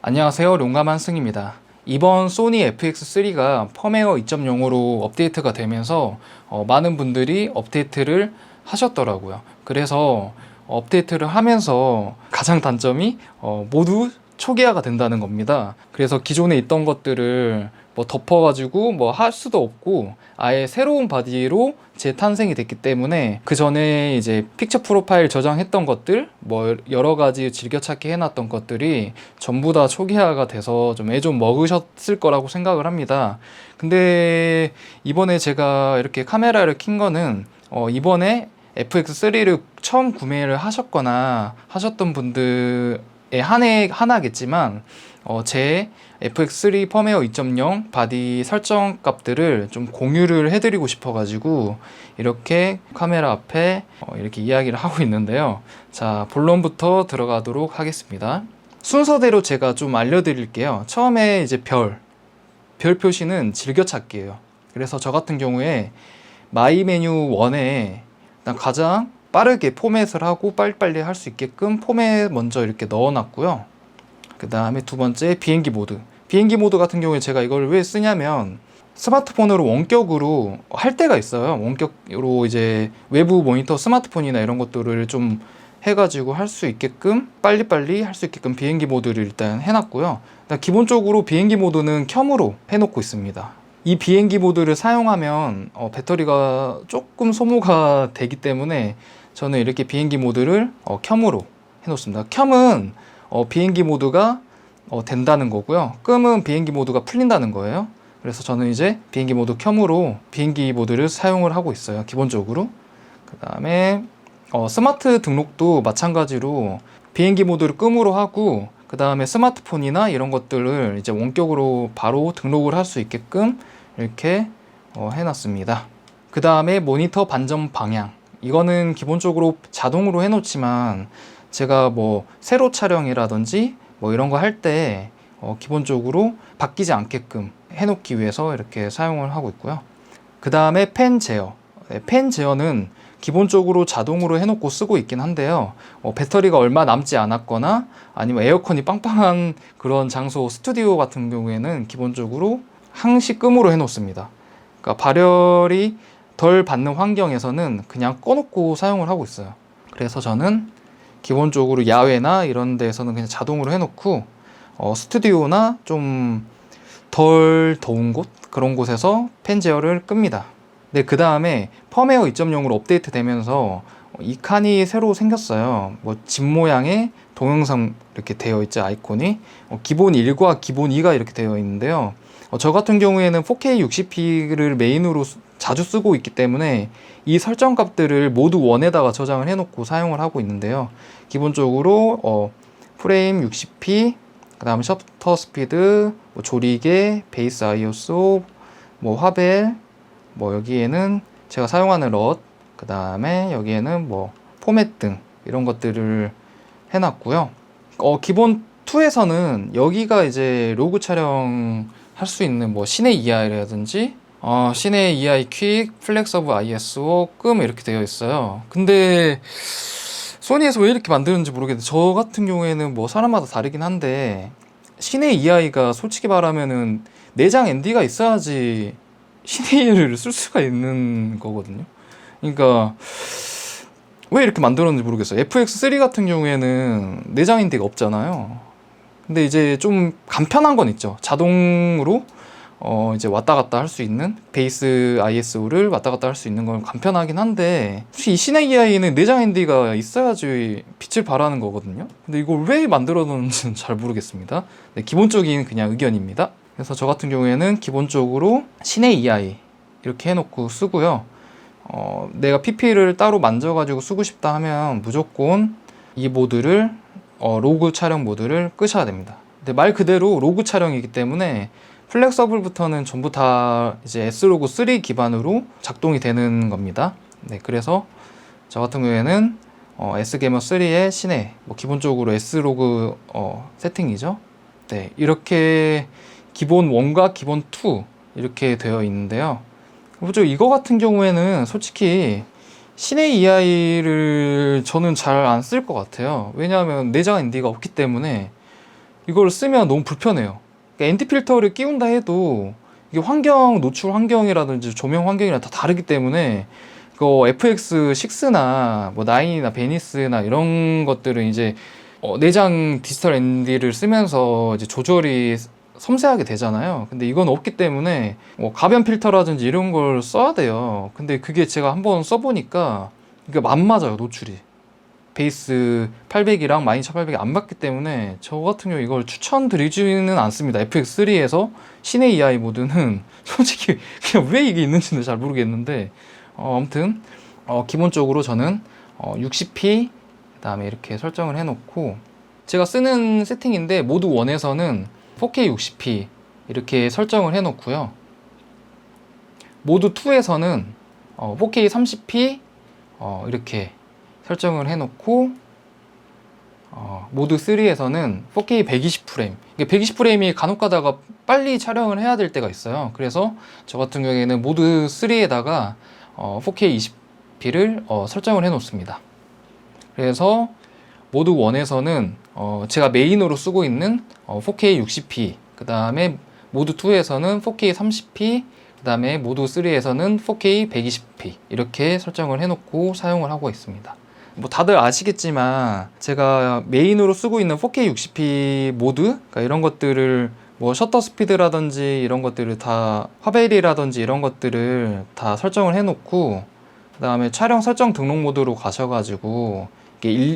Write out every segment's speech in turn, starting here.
안녕하세요. 용감한 승입니다. 이번 소니 FX3가 펌웨어 2.0으로 업데이트가 되면서 어, 많은 분들이 업데이트를 하셨더라고요. 그래서 업데이트를 하면서 가장 단점이 어, 모두 초기화가 된다는 겁니다. 그래서 기존에 있던 것들을 뭐 덮어가지고 뭐 할 수도 없고 아예 새로운 바디로 재탄생이 됐기 때문에 그 전에 이제 픽처 프로파일 저장했던 것들 뭐 여러 가지 즐겨찾기 해놨던 것들이 전부 다 초기화가 돼서 좀 애 좀 먹으셨을 거라고 생각을 합니다. 근데 이번에 제가 이렇게 카메라를 킨 거는 어 이번에 FX3를 처음 구매를 하셨거나 하셨던 분들의 한해 하나겠지만 어, 제 FX3 펌웨어 2.0 바디 설정 값들을 좀 공유를 해드리고 싶어가지고 이렇게 카메라 앞에 어, 이렇게 이야기를 하고 있는데요. 자, 본론부터 들어가도록 하겠습니다. 순서대로 제가 좀 알려드릴게요. 처음에 이제 별, 별 표시는 즐겨찾기예요. 그래서 저 같은 경우에 마이 메뉴 1에 일단 가장 빠르게 포맷을 하고 빨리빨리 할 수 있게끔 포맷 먼저 이렇게 넣어놨고요. 그 다음에 두 번째 비행기 모드. 비행기 모드 같은 경우에 제가 이걸 왜 쓰냐면 스마트폰으로 원격으로 할 때가 있어요. 원격으로 이제 외부 모니터 스마트폰이나 이런 것들을 좀 해가지고 할 수 있게끔 빨리빨리 할 수 있게끔 비행기 모드를 일단 해놨고요. 일단 기본적으로 비행기 모드는 켬으로 해놓고 있습니다. 이 비행기 모드를 사용하면 어, 배터리가 조금 소모가 되기 때문에 저는 이렇게 비행기 모드를 어, 켬으로 해놓습니다. 켬은 어, 비행기 모드가 어, 된다는 거고요. 끔은 비행기 모드가 풀린다는 거예요. 그래서 저는 이제 비행기 모드 켬으로 비행기 모드를 사용을 하고 있어요. 기본적으로. 그 다음에 어, 스마트 등록도 마찬가지로 비행기 모드를 끔으로 하고 그 다음에 스마트폰이나 이런 것들을 이제 원격으로 바로 등록을 할 수 있게끔 이렇게 어, 해놨습니다. 그 다음에 모니터 반점 방향. 이거는 기본적으로 자동으로 해놓지만 제가 뭐 세로 촬영이라든지 뭐 이런 거 할때 어, 기본적으로 바뀌지 않게끔 해놓기 위해서 이렇게 사용을 하고 있고요. 그 다음에 펜 제어. 네, 펜 제어는 기본적으로 자동으로 해놓고 쓰고 있긴 한데요. 어, 배터리가 얼마 남지 않았거나 아니면 에어컨이 빵빵한 그런 장소 스튜디오 같은 경우에는 기본적으로 항시 끔으로 해놓습니다. 그러니까 발열이 덜 받는 환경에서는 그냥 꺼놓고 사용을 하고 있어요. 그래서 저는 기본적으로 야외나 이런 데서는 그냥 자동으로 해놓고 어, 스튜디오나 좀 덜 더운 곳 그런 곳에서 펜 제어를 끕니다. 네, 그 다음에 펌웨어 2.0으로 업데이트 되면서 이 칸이 새로 생겼어요. 뭐 집 모양의 동영상 이렇게 되어 있죠 아이콘이 어, 기본 1과 기본 2가 이렇게 되어 있는데요. 어, 저 같은 경우에는 4K 60p를 메인으로 수- 자주 쓰고 있기 때문에 이 설정 값들을 모두 원에다가 저장을 해놓고 사용을 하고 있는데요. 기본적으로 어, 프레임 60p, 그 다음에 셔터 스피드, 뭐 조리개, 베이스 ISO, 뭐 화벨, 뭐 여기에는 제가 사용하는 럿, 그 다음에 여기에는 뭐 포맷 등 이런 것들을 해놨고요. 어, 기본 2에서는 여기가 이제 로그 촬영 할 수 있는 뭐 시내 EI라든지 어, 시내 EI 퀵, 플렉서브 ISO, 끔 이렇게 되어 있어요. 근데 소니에서 왜 이렇게 만드는지 모르겠는데 저 같은 경우에는 뭐 사람마다 다르긴 한데 시내 EI가 솔직히 말하면은 내장 ND가 있어야지 시내를 쓸 수가 있는 거거든요. 그러니까 왜 이렇게 만들었는지 모르겠어요. FX3 같은 경우에는 내장 인디가 없잖아요. 근데 이제 좀 간편한 건 있죠. 자동으로 어 이제 왔다 갔다 할 수 있는 베이스 ISO를 왔다 갔다 할 수 있는 건 간편하긴 한데 혹시 이 시내 EI는 내장 ND가 있어야지 빛을 발하는 거거든요. 근데 이걸 왜 만들어 놓는지는 잘 모르겠습니다. 네, 기본적인 그냥 의견입니다. 그래서 저 같은 경우에는 기본적으로 시내 EI 이렇게 해놓고 쓰고요. 어, 내가 PP를 따로 만져가지고 쓰고 싶다 하면 무조건 이 모드를 어, 로그 촬영 모드를 끄셔야 됩니다. 근데 말 그대로 로그 촬영이기 때문에 플렉서블부터는 전부 다 이제 S로그 3 기반으로 작동이 되는 겁니다. 네, 그래서 저 같은 경우에는 어, S게머 3의 시내 뭐 기본적으로 S로그 어, 세팅이죠. 네, 이렇게 기본 1과 기본 2 이렇게 되어 있는데요. 그죠 이거 같은 경우에는 솔직히 시내 EI를 저는 잘 안 쓸 것 같아요. 왜냐하면 내장 ND가 없기 때문에 이걸 쓰면 너무 불편해요. 그러니까 ND 필터를 끼운다 해도 이게 환경 노출 환경이라든지 조명 환경이랑 다 다르기 때문에 그 FX6나 뭐 9이나 베니스나 이런 것들은 이제 어, 내장 디지털 ND를 쓰면서 이제 조절이 섬세하게 되잖아요. 근데 이건 없기 때문에 뭐 가변 필터라든지 이런 걸 써야 돼요. 근데 그게 제가 한번 써보니까 이게 안 맞아요 노출이. 베이스 800이랑 마이너 1800이 안 맞기 때문에 저 같은 경우 이걸 추천드리지는 않습니다. FX3에서 시내 EI 모드는 솔직히 그냥 왜 이게 있는지는 잘 모르겠는데 어, 아무튼 어, 기본적으로 저는 어, 60p 그다음에 이렇게 설정을 해놓고 제가 쓰는 세팅인데 모드 1에서는 4K 60p 이렇게 설정을 해 놓고요. 모드 2에서는 어, 4K 30p 어, 이렇게 설정을 해 놓고 어, 모드 3에서는 4K 120프레임 이게 120프레임이 간혹 가다가 빨리 촬영을 해야 될 때가 있어요 그래서 저 같은 경우에는 모드 3에다가 어, 4K 20p를 어, 설정을 해 놓습니다 그래서 모드 1에서는 어, 제가 메인으로 쓰고 있는 어, 4K 60p 그 다음에 모드 2에서는 4K 30p 그 다음에 모드 3에서는 4K 120p 이렇게 설정을 해놓고 사용을 하고 있습니다. 뭐 다들 아시겠지만 제가 메인으로 쓰고 있는 4K 60p 모드 그러니까 이런 것들을 뭐 셔터 스피드라든지 이런 것들을 다 화벨이라든지 이런 것들을 다 설정을 해놓고 그 다음에 촬영 설정 등록 모드로 가셔가지고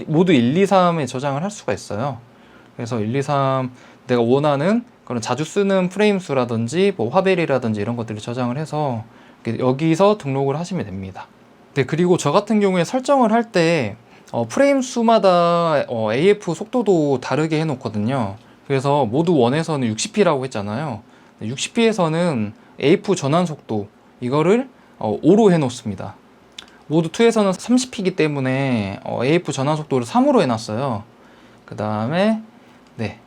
모드 1, 2, 3에 저장을 할 수가 있어요. 그래서 1, 2, 3 내가 원하는 그런 자주 쓰는 프레임 수라든지 뭐 화벨이라든지 이런 것들을 저장을 해서 여기서 등록을 하시면 됩니다. 네, 그리고 저 같은 경우에 설정을 할때 어, 프레임 수마다 어, AF 속도도 다르게 해놓거든요. 그래서 모드 1에서는 60p라고 했잖아요. 60p에서는 AF 전환 속도 이거를 어, 5로 해놓습니다. 모드 2에서는 30p이기 때문에 어, AF 전환 속도를 3으로 해놨어요. 그 다음에 네,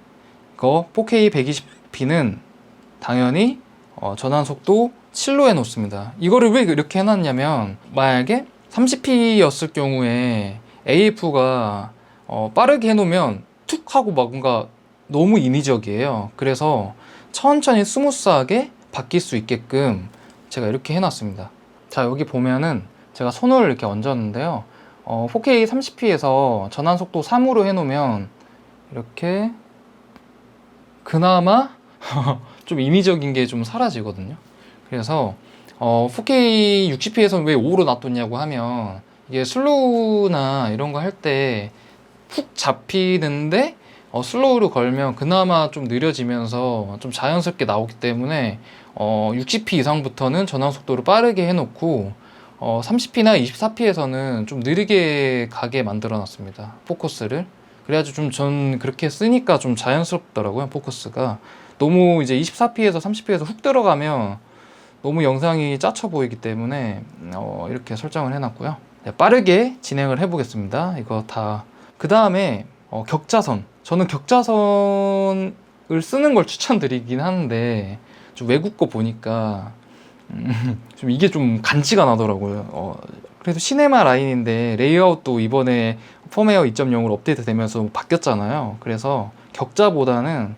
이거 4K 120p는 당연히 어, 전환 속도 7로 해놓습니다. 이거를 왜 이렇게 해놨냐면 만약에 30p였을 경우에 AF가 어, 빠르게 해놓으면 툭 하고 막 뭔가 너무 인위적이에요. 그래서 천천히 스무스하게 바뀔 수 있게끔 제가 이렇게 해놨습니다. 자 여기 보면은 제가 손을 이렇게 얹었는데요. 어, 4K 30p에서 전환 속도 3으로 해놓으면 이렇게 그나마 좀 인위적인 게 좀 사라지거든요. 그래서 어, 4K 60p에서 왜 5로 놔뒀냐고 하면 이게 슬로우나 이런 거 할때푹 잡히는데 어, 슬로우를 걸면 그나마 좀 느려지면서 좀 자연스럽게 나오기 때문에 어, 60p 이상부터는 전환 속도를 빠르게 해놓고 어, 30p나 24p에서는 좀 느리게 가게 만들어 놨습니다. 포커스를. 그래가지고 좀 전 그렇게 쓰니까 좀 자연스럽더라고요, 포커스가. 너무 이제 24p에서 30p에서 훅 들어가면 너무 영상이 짜쳐 보이기 때문에 어, 이렇게 설정을 해놨고요. 네, 빠르게 진행을 해보겠습니다. 이거 다. 그 다음에 어, 격자선. 저는 격자선을 쓰는 걸 추천드리긴 하는데 좀 외국 거 보니까 음, 좀 이게 좀 간지가 나더라고요. 어, 그래도 시네마 라인인데 레이아웃도 이번에 폼웨어 2.0으로 업데이트 되면서 바뀌었잖아요. 그래서 격자보다는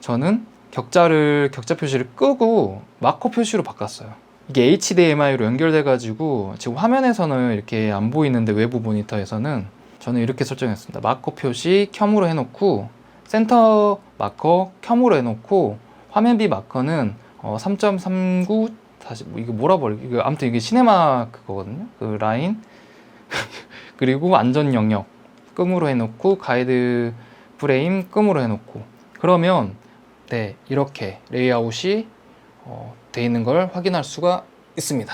저는 격자를 격자 표시를 끄고 마커 표시로 바꿨어요. 이게 HDMI로 연결돼가지고 지금 화면에서는 이렇게 안 보이는데 외부 모니터에서는 저는 이렇게 설정했습니다. 마커 표시 켬으로 해놓고 센터 마커 켬으로 해놓고 화면비 마커는 어, 3.39 다시 뭐 이거 뭐라 버리 이거 아무튼 이게 시네마 그거거든요. 그 라인 그리고 안전 영역 끔으로 해놓고 가이드 프레임 끔으로 해놓고 그러면 네 이렇게 레이아웃이 어, 돼 있는 걸 확인할 수가 있습니다.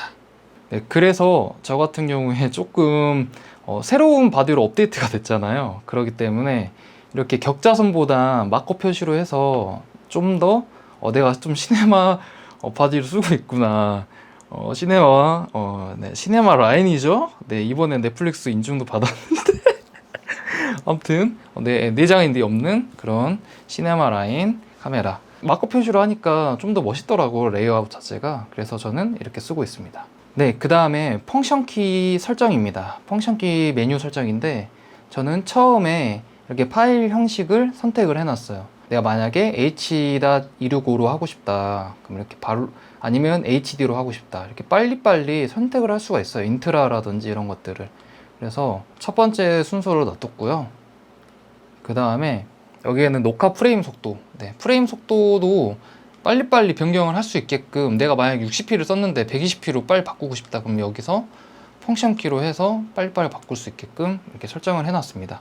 네, 그래서 저 같은 경우에 조금 어, 새로운 바디로 업데이트가 됐잖아요. 그렇기 때문에 이렇게 격자선보다 마커 표시로 해서 좀더 어, 내가 좀 시네마 어, 바디를 쓰고 있구나. 어, 시네마, 어, 네, 시네마 라인이죠. 네, 이번에 넷플릭스 인증도 받았는데. 아무튼, 어, 네, 내장인데 없는 그런 시네마 라인 카메라. 마커 표시로 하니까 좀 더 멋있더라고, 레이아웃 자체가. 그래서 저는 이렇게 쓰고 있습니다. 네, 그 다음에 펑션 키 설정입니다. 펑션 키 메뉴 설정인데, 저는 처음에 이렇게 파일 형식을 선택을 해놨어요. 내가 만약에 H.265로 하고 싶다. 그럼 이렇게 바로 아니면 HD로 하고 싶다. 이렇게 빨리빨리 선택을 할 수가 있어요. 인트라라든지 이런 것들을. 그래서 첫 번째 순서로 놔뒀고요. 그 다음에 여기에는 녹화 프레임 속도. 네, 프레임 속도도 빨리빨리 변경을 할 수 있게끔 내가 만약 60p를 썼는데 120p로 빨리 바꾸고 싶다. 그럼 여기서 펑션 키로 해서 빨리빨리 바꿀 수 있게끔 이렇게 설정을 해놨습니다.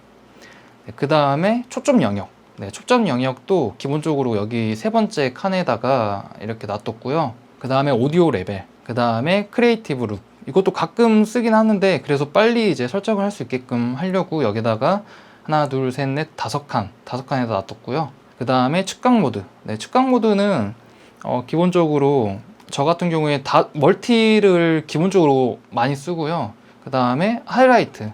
그 다음에 초점 영역. 네, 초점 영역도 기본적으로 여기 세 번째 칸에다가 이렇게 놔뒀고요. 그 다음에 오디오 레벨. 그 다음에 크리에이티브 룩. 이것도 가끔 쓰긴 하는데 그래서 빨리 이제 설정을 할 수 있게끔 하려고 여기다가 하나, 둘, 셋, 넷, 다섯 칸, 다섯 칸에다 놔뒀고요. 그 다음에 측각 모드. 네, 측각 모드는 어, 기본적으로 저 같은 경우에 다 멀티를 기본적으로 많이 쓰고요. 그 다음에 하이라이트.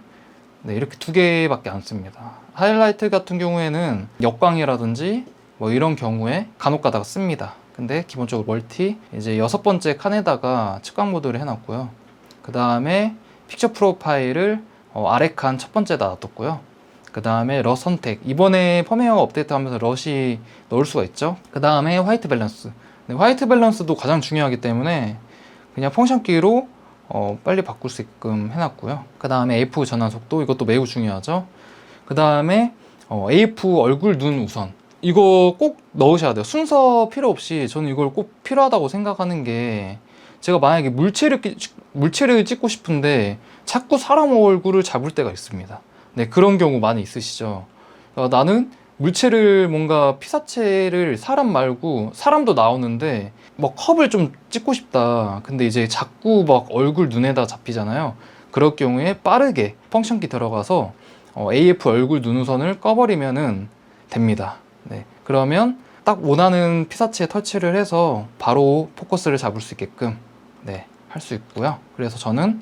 네, 이렇게 두 개밖에 안 씁니다. 하이라이트 같은 경우에는 역광이라든지 뭐 이런 경우에 간혹 가다가 씁니다. 근데 기본적으로 멀티 이제 여섯 번째 칸에다가 측각 모드를 해놨고요. 그 다음에 픽처 프로파일을 어, 아래 칸 첫 번째다 놔뒀고요. 그 다음에 러 선택. 이번에 펌웨어 업데이트 하면서 럿이 넣을 수가 있죠. 그 다음에 화이트 밸런스. 네, 화이트 밸런스도 가장 중요하기 때문에 그냥 펑션 키로 어, 빨리 바꿀 수 있게끔 해놨고요. 그 다음에 AF 전환 속도 이것도 매우 중요하죠. 그 다음에 어, AF 얼굴 눈 우선 이거 꼭 넣으셔야 돼요. 순서 필요 없이 저는 이걸 꼭 필요하다고 생각하는 게 제가 만약에 물체를 끼- 물체를 찍고 싶은데 자꾸 사람 얼굴을 잡을 때가 있습니다. 네 그런 경우 많이 있으시죠. 어, 나는 물체를 뭔가 피사체를 사람 말고 사람도 나오는데 뭐 컵을 좀 찍고 싶다. 근데 이제 자꾸 막 얼굴 눈에다 잡히잖아요. 그럴 경우에 빠르게 펑션키 들어가서 어, AF 얼굴 눈우선을 꺼버리면은 됩니다. 네. 그러면 딱 원하는 피사체에 터치를 해서 바로 포커스를 잡을 수 있게끔 네, 할 수 있고요. 그래서 저는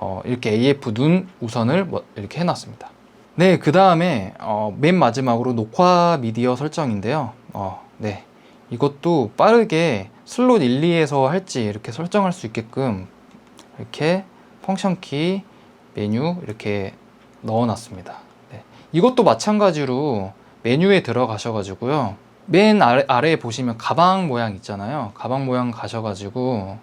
어, 이렇게 AF 눈 우선을 뭐 이렇게 해놨습니다. 네, 그 다음에 어, 맨 마지막으로 녹화 미디어 설정인데요. 어, 네, 이것도 빠르게 슬롯 1, 2에서 할지 이렇게 설정할 수 있게끔 이렇게 펑션 키 메뉴 이렇게 넣어놨습니다. 네. 이것도 마찬가지로 메뉴에 들어가셔가지고요. 맨 아래, 아래에 보시면 가방 모양 있잖아요. 가방 모양 가셔가지고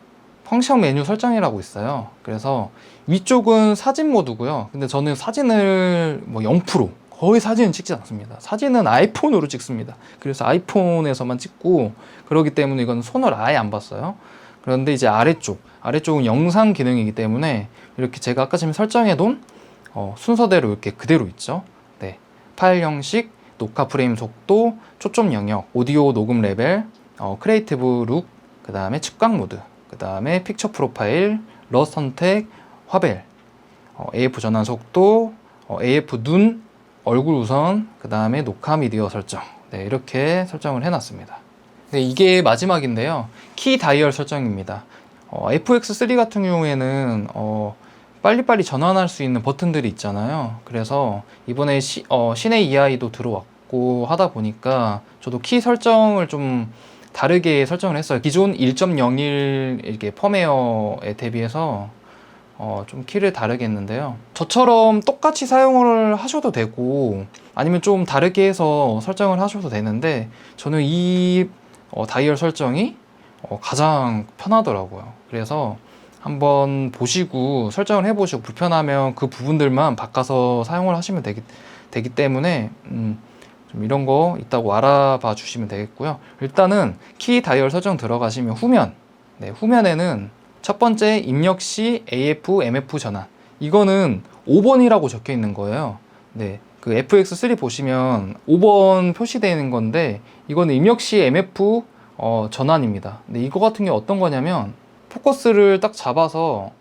펑션 메뉴 설정이라고 있어요. 그래서 위쪽은 사진 모드고요. 근데 저는 사진을 뭐 0% 거의 사진은 찍지 않습니다. 사진은 아이폰으로 찍습니다. 그래서 아이폰에서만 찍고 그러기 때문에 이건 손을 아예 안 봤어요. 그런데 이제 아래쪽, 아래쪽은 영상 기능이기 때문에 이렇게 제가 아까 전에 설정해 놓은 어, 순서대로 이렇게 그대로 있죠. 네. 파일 형식, 녹화 프레임 속도, 초점 영역, 오디오 녹음 레벨, 어, 크리에이티브 룩, 그 다음에 측각 모드, 그 다음에 픽처 프로파일, 러 선택, 화벨, 어, AF 전환 속도, 어, AF 눈, 얼굴 우선, 그 다음에 녹화 미디어 설정. 네, 이렇게 설정을 해놨습니다. 네, 이게 마지막인데요. 키 다이얼 설정입니다. 어, FX3 같은 경우에는 어, 빨리빨리 전환할 수 있는 버튼들이 있잖아요. 그래서 이번에 시, 어, 신의 EI도 들어왔고 하다 보니까 저도 키 설정을 좀 다르게 설정을 했어요. 기존 1.01 이렇게 펌웨어에 대비해서 어, 좀 키를 다르게 했는데요. 저처럼 똑같이 사용을 하셔도 되고 아니면 좀 다르게 해서 설정을 하셔도 되는데 저는 이 어, 다이얼 설정이 어, 가장 편하더라고요. 그래서 한번 보시고 설정을 해보시고 불편하면 그 부분들만 바꿔서 사용을 하시면 되기, 되기 때문에 음, 좀 이런 거 있다고 알아봐 주시면 되겠고요. 일단은 키 다이얼 설정 들어가시면 후면, 네, 후면에는 첫 번째 입력 시 AF, MF 전환. 이거는 5번이라고 적혀 있는 거예요. 네. 그 FX3 보시면 5번 표시되어 있는 건데 이거는 입력 시 MF 어, 전환입니다. 근데 이거 같은 게 어떤 거냐면 포커스를 딱 잡아서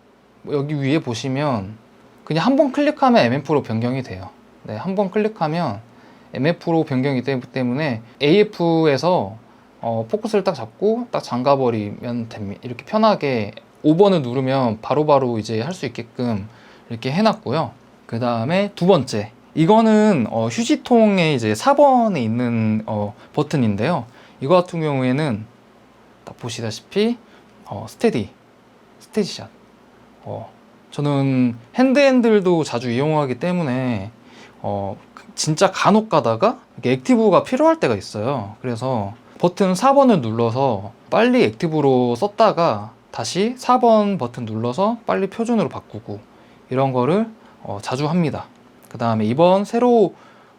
여기 위에 보시면 그냥 한 번 클릭하면 MF로 변경이 돼요. 네, 한 번 클릭하면 MF로 변경이 되기 때문에 AF에서 어, 포커스를 딱 잡고 딱 잠가버리면 됩니다. 이렇게 편하게 5번을 누르면 바로바로 이제 할 수 있게끔 이렇게 해놨고요. 그 다음에 두 번째. 이거는 어, 휴지통에 이제 4번에 있는 어, 버튼인데요. 이거 같은 경우에는 딱 보시다시피 어, 스테디, 스테디샷. 어, 저는 핸드핸들도 자주 이용하기 때문에 어, 진짜 간혹 가다가 액티브가 필요할 때가 있어요. 그래서 버튼 4번을 눌러서 빨리 액티브로 썼다가 다시 4번 버튼 눌러서 빨리 표준으로 바꾸고 이런 거를 어, 자주 합니다. 그 다음에 이번 새로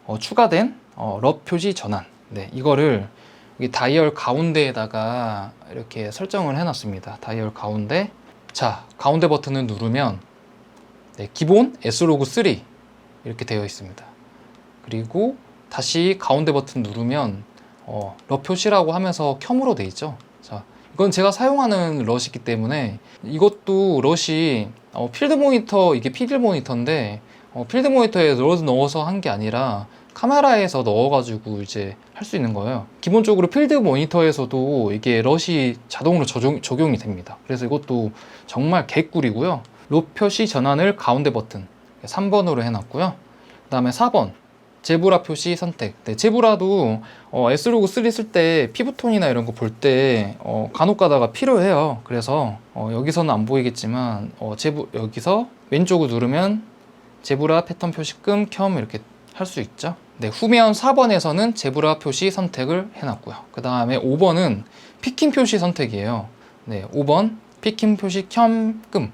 어, 추가된 어, 럽 표시 전환. 네, 이거를 다이얼 가운데에다가 이렇게 설정을 해놨습니다. 다이얼 가운데. 자, 가운데 버튼을 누르면 네, 기본 S로그 3 이렇게 되어 있습니다. 그리고 다시 가운데 버튼 누르면 어, 러 표시라고 하면서 켬으로 돼 있죠. 자, 이건 제가 사용하는 럿이기 때문에 이것도 럿이 어, 필드 모니터 이게 필드 모니터인데 어, 필드 모니터에 럿 넣어서 한 게 아니라 카메라에서 넣어가지고 이제 할 수 있는 거예요. 기본적으로 필드 모니터에서도 이게 럿이 자동으로 적용, 적용 이 됩니다. 그래서 이것도 정말 개꿀이고요. 로 표시 전환을 가운데 버튼 3번으로 해놨고요. 그 다음에 4번 제브라 표시 선택. 네, 제브라도 어, S로그 3 쓸 때 피부톤이나 이런 거 볼때 어, 간혹 가다가 필요해요. 그래서 어, 여기서는 안 보이겠지만 어, 제브 여기서 왼쪽을 누르면 제브라 패턴 표시끔 켬 이렇게 할 수 있죠. 네, 후면 4번에서는 제브라 표시 선택을 해놨고요. 그 다음에 5번은 피킹 표시 선택이에요. 네, 5번 피킹 표시 켬끔.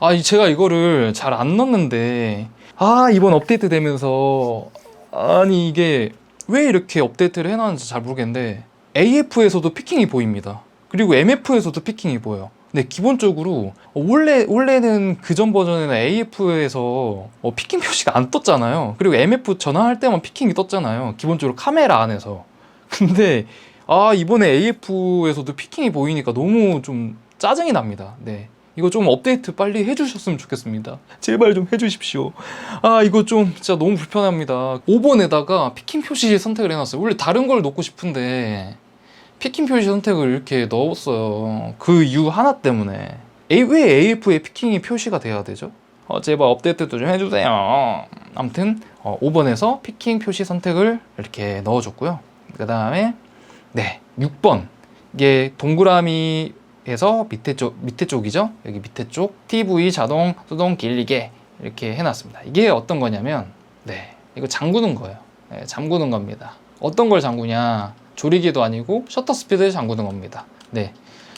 아, 이- 제가 이거를 잘 안 넣었는데 아 이번 업데이트 되면서 아니 이게 왜 이렇게 업데이트를 해놨는지 잘 모르겠는데 AF에서도 피킹이 보입니다. 그리고 MF에서도 피킹이 보여요. 근데 기본적으로 원래 원래는 그전 버전에는 AF에서 어, 피킹 표시가 안 떴잖아요. 그리고 MF 전환할 때만 피킹이 떴잖아요. 기본적으로 카메라 안에서. 근데 아 이번에 AF에서도 피킹이 보이니까 너무 좀 짜증이 납니다. 네. 이거 좀 업데이트 빨리 해주셨으면 좋겠습니다. 제발 좀 해주십시오. 아 이거 좀 진짜 너무 불편합니다. 5번에다가 피킹 표시 선택을 해놨어요. 원래 다른 걸 넣고 싶은데 피킹 표시 선택을 이렇게 넣었어요. 그 이유 하나 때문에. 왜 AF에 피킹이 표시가 돼야 되죠? 어, 제발 업데이트도 좀 해주세요. 아무튼 어, 5번에서 피킹 표시 선택을 이렇게 넣어줬고요. 그 다음에 네 6번 이게 동그라미에서 밑에 쪽 밑에 쪽이죠. 여기 밑에 쪽 TV 자동 수동 길리게 이렇게 해놨습니다. 이게 어떤 거냐면 네 이거 잠그는 거예요. 네, 잠그는 겁니다. 어떤 걸 잠그냐? 조리개도 아니고 셔터 스피드를 잠그는 겁니다. 네.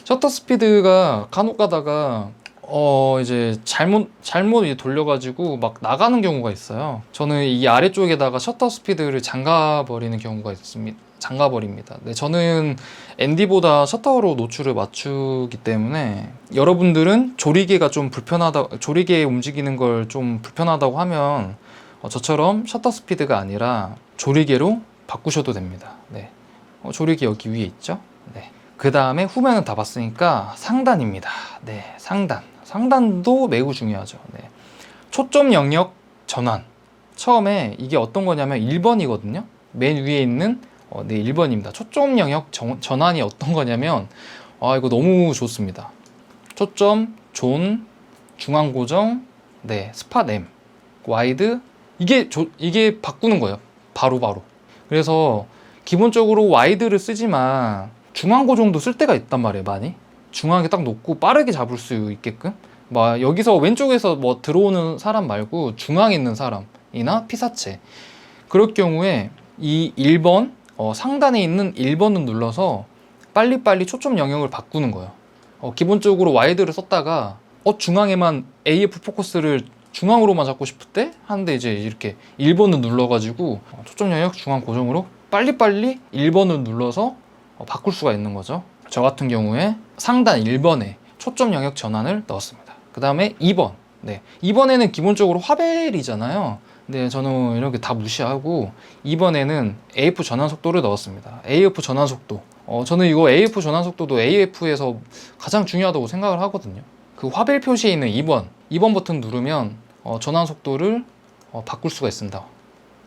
셔터 스피드가 간혹 가다가 어 이제 잘못 잘못 돌려가지고 막 나가는 경우가 있어요. 저는 이 아래쪽에다가 셔터 스피드를 잠가 버리는 경우가 있습니다. 잠가 버립니다. 네, 저는 ND보다 셔터로 노출을 맞추기 때문에 여러분들은 조리개가 좀 불편하다, 조리개 움직이는 걸 좀 불편하다고 하면 어, 저처럼 셔터 스피드가 아니라 조리개로 바꾸셔도 됩니다. 네. 어, 조리개 여기 위에 있죠? 네. 그 다음에 후면은 다 봤으니까 상단입니다. 네, 상단. 상단도 매우 중요하죠. 네. 초점 영역 전환. 처음에 이게 어떤 거냐면 1번이거든요. 맨 위에 있는 어, 네, 1번입니다. 초점 영역 정- 전환이 어떤 거냐면 아, 이거 너무 좋습니다. 초점, 존, 중앙 고정, 네, 스팟 M, 와이드 이게 조- 이게 바꾸는 거예요. 바로 바로. 그래서 기본적으로 와이드를 쓰지만 중앙 고 정도 쓸 때가 있단 말이에요, 많이. 중앙에 딱 놓고 빠르게 잡을 수 있게끔. 막 여기서 왼쪽에서 뭐 들어오는 사람 말고 중앙에 있는 사람이나 피사체. 그럴 경우에 이 1번 어, 상단에 있는 1번을 눌러서 빨리빨리 초점 영역을 바꾸는 거예요. 어, 기본적으로 와이드를 썼다가 어 중앙에만 AF 포커스를 중앙으로만 잡고 싶을 때 하는데 이제 이렇게 1번을 눌러가지고 어, 초점 영역 중앙 고정으로 빨리빨리 1번을 눌러서 어, 바꿀 수가 있는 거죠. 저 같은 경우에 상단 1번에 초점 영역 전환을 넣었습니다. 그 다음에 2번. 네. 2번에는 기본적으로 화벨이잖아요. 근데 저는 이렇게 다 무시하고 2번에는 AF 전환 속도를 넣었습니다. AF 전환 속도. 어, 저는 이거 AF 전환 속도도 AF에서 가장 중요하다고 생각을 하거든요. 그 화벨 표시에 있는 2번, 2번 버튼 누르면 어, 전환 속도를 어, 바꿀 수가 있습니다.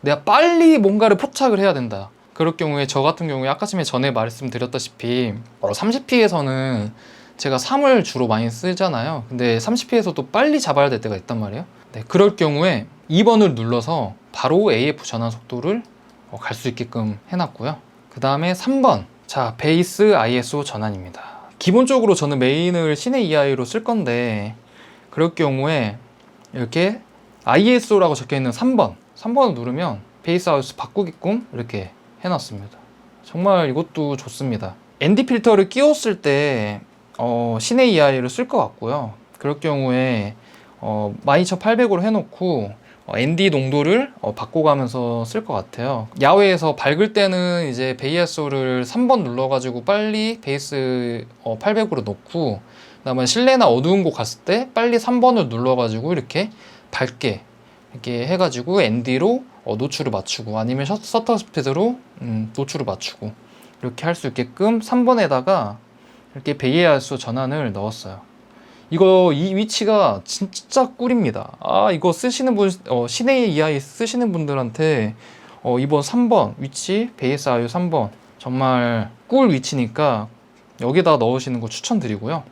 내가 빨리 뭔가를 포착을 해야 된다. 그럴 경우에 저 같은 경우에 아까 전에 말씀드렸다시피 30P에서는 제가 3을 주로 많이 쓰잖아요. 근데 30P에서도 빨리 잡아야 될 때가 있단 말이에요. 네, 그럴 경우에 2번을 눌러서 바로 AF 전환 속도를 어, 갈수 있게끔 해놨고요. 그 다음에 3번. 자, 베이스 ISO 전환입니다. 기본적으로 저는 메인을 시내 EI로 쓸 건데, 그럴 경우에 이렇게 ISO라고 적혀 있는 3번. 3번을 누르면 베이스 하우스 바꾸게끔 이렇게 해놨습니다. 정말 이것도 좋습니다. ND 필터를 끼웠을 때 어, 시내 EI를 쓸 것 같고요. 그럴 경우에 어, 12800으로 해놓고 어, ND 농도를 어, 바꿔가면서 쓸 것 같아요. 야외에서 밝을 때는 이제 베이아소를 3번 눌러가지고 빨리 베이스 어, 800으로 놓고 그 다음에 실내나 어두운 곳 갔을 때 빨리 3번을 눌러가지고 이렇게 밝게 이렇게 해가지고 ND로 어, 노출을 맞추고 아니면 셔- 셔터 스피드로 음, 노출을 맞추고 이렇게 할 수 있게끔 3번에다가 이렇게 베이아소 전환을 넣었어요. 이거 이 위치가 진짜 꿀입니다. 아 이거 쓰시는 분 어, 시내 EI 쓰시는 분들한테 어, 이번 3번 위치 베이스 아유 3번 정말 꿀 위치니까 여기다 넣으시는 거 추천드리고요.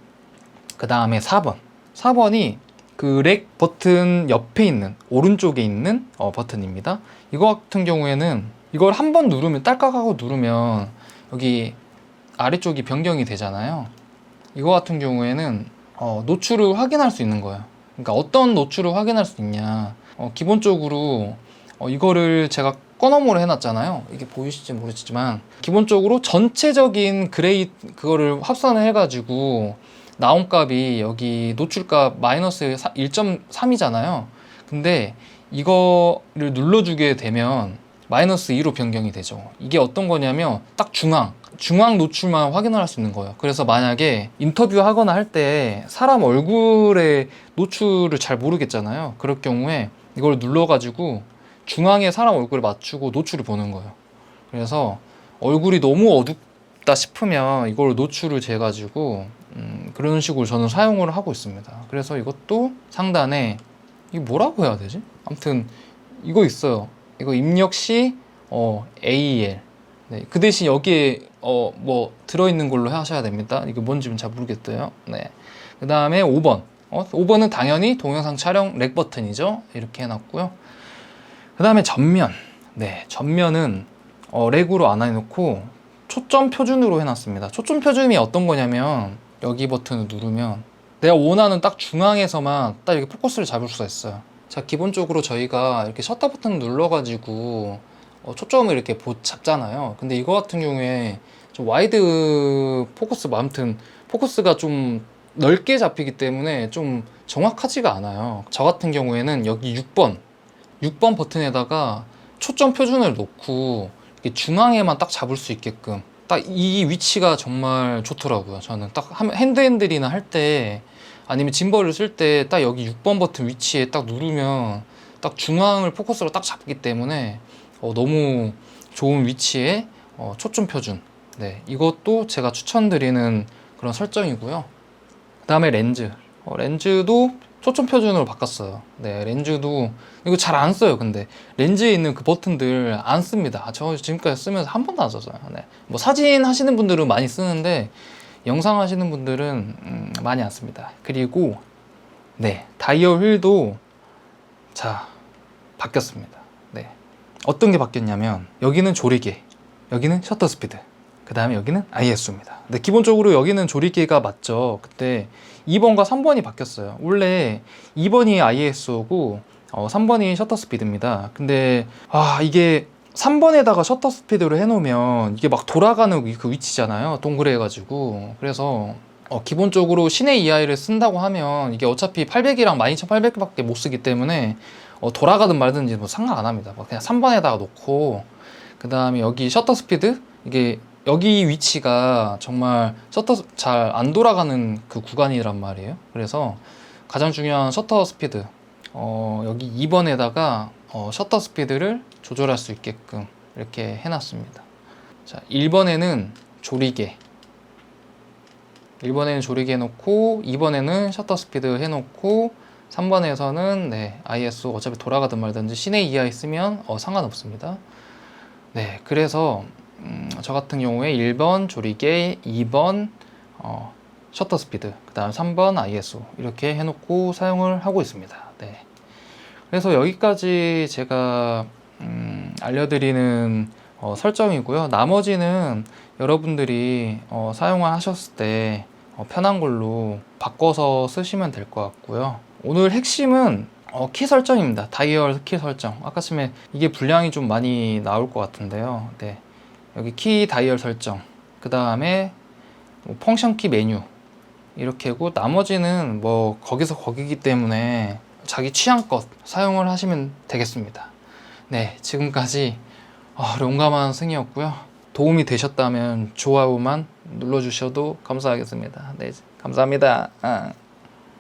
그 다음에 4번 4번이 그 렉 버튼 옆에 있는 오른쪽에 있는 어, 버튼입니다. 이거 같은 경우에는 이걸 한 번 누르면 딸깍하고 누르면 여기 아래쪽이 변경이 되잖아요. 이거 같은 경우에는 어, 노출을 확인할 수 있는 거예요. 그러니까 어떤 노출을 확인할 수 있냐. 어, 기본적으로 어, 이거를 제가 꺼너모로 해놨잖아요. 이게 보이실지 모르겠지만 기본적으로 전체적인 그레이 그거를 합산을 해가지고 나온 값이 여기 노출값 마이너스 1.3이잖아요. 근데 이거를 눌러주게 되면 마이너스 2로 변경이 되죠. 이게 어떤 거냐면 딱 중앙, 중앙 노출만 확인을 할 수 있는 거예요. 그래서 만약에 인터뷰 하거나 할 때 사람 얼굴의 노출을 잘 모르겠잖아요. 그럴 경우에 이걸 눌러가지고 중앙에 사람 얼굴을 맞추고 노출을 보는 거예요. 그래서 얼굴이 너무 어둡다 싶으면 이걸 노출을 재가지고 음, 그런 식으로 저는 사용을 하고 있습니다. 그래서 이것도 상단에 이게 뭐라고 해야 되지? 아무튼 이거 있어요. 이거 입력 시 어, AEL. 네, 그 대신 여기에 어, 뭐 들어있는 걸로 하셔야 됩니다. 이게 뭔지는 잘 모르겠어요. 네. 그 다음에 5번. 어, 5번은 당연히 동영상 촬영 렉 버튼이죠. 이렇게 해놨고요. 그 다음에 전면. 네, 전면은 어, 렉으로 안 해놓고 초점 표준으로 해놨습니다. 초점 표준이 어떤 거냐면 여기 버튼을 누르면 내가 원하는 딱 중앙에서만 딱 이렇게 포커스를 잡을 수가 있어요. 자, 기본적으로 저희가 이렇게 셔터 버튼 눌러가지고 어, 초점을 이렇게 보, 잡잖아요. 근데 이거 같은 경우에 좀 와이드 포커스, 뭐 아무튼 포커스가 좀 넓게 잡히기 때문에 좀 정확하지가 않아요. 저 같은 경우에는 여기 6번, 6번 버튼에다가 초점 표준을 놓고 중앙에만 딱 잡을 수 있게끔 딱 이 위치가 정말 좋더라고요. 저는 딱 핸드핸들이나 할 때 아니면 짐벌을 쓸 때 딱 여기 6번 버튼 위치에 딱 누르면 딱 중앙을 포커스로 딱 잡기 때문에 어, 너무 좋은 위치에 어, 초점 표준. 네, 이것도 제가 추천드리는 그런 설정이고요. 그 다음에 렌즈. 어, 렌즈도 초점 표준으로 바꿨어요. 네, 렌즈도 이거 잘 안 써요. 근데 렌즈에 있는 그 버튼들 안 씁니다. 저 지금까지 쓰면서 한 번도 안 썼어요. 네. 뭐 사진 하시는 분들은 많이 쓰는데 영상 하시는 분들은 음, 많이 안 씁니다. 그리고 네, 다이얼 휠도 자 바뀌었습니다. 네. 어떤 게 바뀌었냐면 여기는 조리개, 여기는 셔터 스피드, 그 다음에 여기는 ISO입니다. 근데 기본적으로 여기는 조리개가 맞죠. 그때 2번과 3번이 바뀌었어요. 원래 2번이 ISO고 어, 3번이 셔터 스피드입니다. 근데 아 이게 3번에다가 셔터 스피드로 해놓으면 이게 막 돌아가는 그 위치잖아요. 동그래가지고 그래서 어, 기본적으로 시내 EI를 쓴다고 하면 이게 어차피 800이랑 12800밖에 못 쓰기 때문에 어, 돌아가든 말든지 뭐 상관 안 합니다. 뭐 그냥 3번에다가 놓고 그 다음에 여기 셔터 스피드 이게 여기 위치가 정말 셔터 잘 안 돌아가는 그 구간이란 말이에요. 그래서 가장 중요한 셔터 스피드 어, 여기 2번에다가 어, 셔터 스피드를 조절할 수 있게끔 이렇게 해놨습니다. 자, 1번에는 조리개 1번에는 조리개 해놓고 2번에는 셔터 스피드 해놓고 3번에서는 네, ISO 어차피 돌아가든 말든지 시내 EI 쓰면 어, 상관없습니다. 네, 그래서 음, 저 같은 경우에 1번 조리개, 2번 어, 셔터 스피드, 그 다음 3번 ISO 이렇게 해놓고 사용을 하고 있습니다. 네. 그래서 여기까지 제가 음, 알려드리는 어, 설정이고요. 나머지는 여러분들이 어, 사용을 하셨을 때 어, 편한 걸로 바꿔서 쓰시면 될 것 같고요. 오늘 핵심은 어, 키 설정입니다. 다이얼 키 설정. 아까 전에 이게 분량이 좀 많이 나올 것 같은데요. 네. 여기 키 다이얼 설정. 그 다음에 뭐 펑션 키 메뉴. 이렇게고 나머지는 뭐 거기서 거기기 때문에 자기 취향껏 사용을 하시면 되겠습니다. 네, 지금까지 아, 용감한 승이었고요. 도움이 되셨다면 좋아요만 눌러주셔도 감사하겠습니다. 네, 감사합니다. 아.